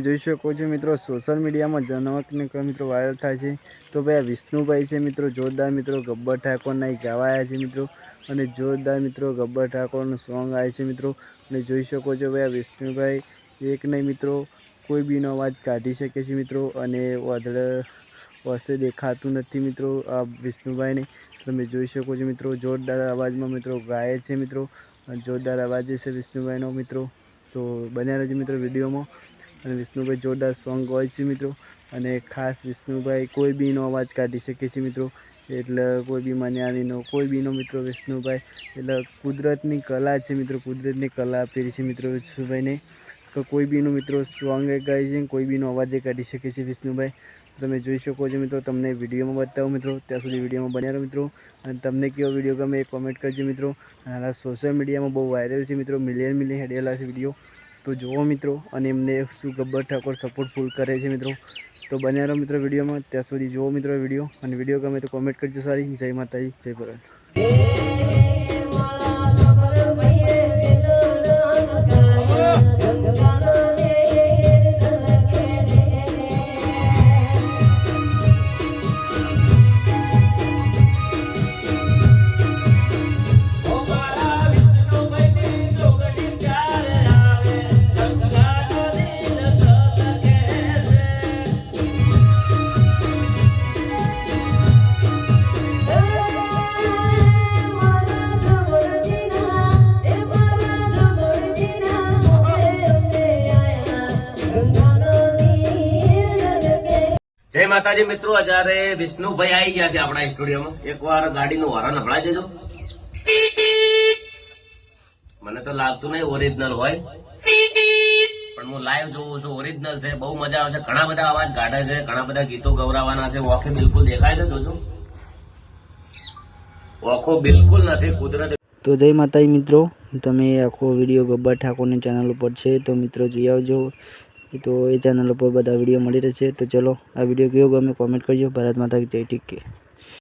શકો છો મિત્રો સોશિયલ મીડિયામાં જનકને મિત્રો વાયરલ થાય છે. તો ભાઈ વિષ્ણુભાઈ છે મિત્રો, જોરદાર મિત્રો, ગબ્બર ઠાકોરના એક ગવાયા છે મિત્રો. અને જોરદાર મિત્રો, ગબ્બર ઠાકોરનું સોંગ આવે છે મિત્રો. અને જોઈ શકો છો ભાઈ વિષ્ણુભાઈ એક નહીં મિત્રો, કોઈ બીનો અવાજ કાઢી શકે છે મિત્રો. અને વાદળ વર્ષે દેખાતું નથી મિત્રો આ વિષ્ણુભાઈને. તમે જોઈ શકો છો મિત્રો, જોરદાર અવાજમાં મિત્રો ગાય છે મિત્રો. જોરદાર અવાજ છે વિષ્ણુભાઈનો મિત્રો. તો બન્યા રહેજો મિત્રો વિડીયોમાં. અને વિષ્ણુભાઈ જોરદાર સોંગ હોય છે મિત્રો. અને ખાસ વિષ્ણુભાઈ કોઈ બીનો અવાજ કાઢી શકે છે મિત્રો. એટલે કોઈ બી મન્યાણીનો કોઈ બીનો મિત્રો વિષ્ણુભાઈ. એટલે કુદરતની કલા છે મિત્રો, કુદરતની કલા આપેલી છે મિત્રો વિષ્ણુભાઈને. તો કોઈ બીનો મિત્રો સોંગ ગાય છે કોઈ બીનો અવાજ કાઢી શકે છે વિષ્ણુભાઈ. તમે જોઈ શકો છો મિત્રો, તમને વિડીયોમાં બતાવું મિત્રો. ત્યાં સુધી વિડીયોમાં બન્યા રહો મિત્રો. અને તમને કેવો વીડિયો ગમે એ કોમેન્ટ કરજો મિત્રો. અને સોશિયલ મીડિયામાં બહુ વાયરલ છે મિત્રો મિલિયન મિલિયન હેડેલા છે વીડિયો તો જુઓ મિત્રો, અને એમને શું ગબ્બર ઠાકોર સપોર્ટ ફૂલ કરે છે મિત્રો. તો બન્યા રહો મિત્રો વિડીયોમાં. ત્યાં સુધી જુઓ મિત્રો વીડિયો, અને વીડિયો ગમે તો કોમેન્ટ કરજો સારી. જય માતાજી, જય ભરત. જય માતાજી મિત્રો અત્યારે વિષ્ણુભાઈ આવી ગયા છે આપણા સ્ટુડિયોમાં. એકવાર ગાડીનું હોરન હંભળાઈ દેજો. મને તો લાગતું નહીં ઓરિજિનલ હોય. પણ હું લાઈવ જોઉં છું ઓરિજિનલ છે, બહુ મજા આવશે ઘણા બધા અવાજ કાઢે છે, ઘણા બધા ગીતો ગવરાવાના છે. ઓખે બિલકુલ દેખાય છે, જોજો. ઓખો બિલકુલ નથી, કુદરત તો જય માતાજી મિત્રો, તમે આખો વીડિયો ગબ્બર ઠાકોરની ચેનલ ઉપર છે, તો મિત્રો જોઈ આવજો. તો એ ચેનલ ઉપર બધા વીડિયો મળી રહેશે. તો ચલો, આ વીડિયો કેવો ગમે કોમેન્ટ કરજો. ભારત માતા જય ઠીક કે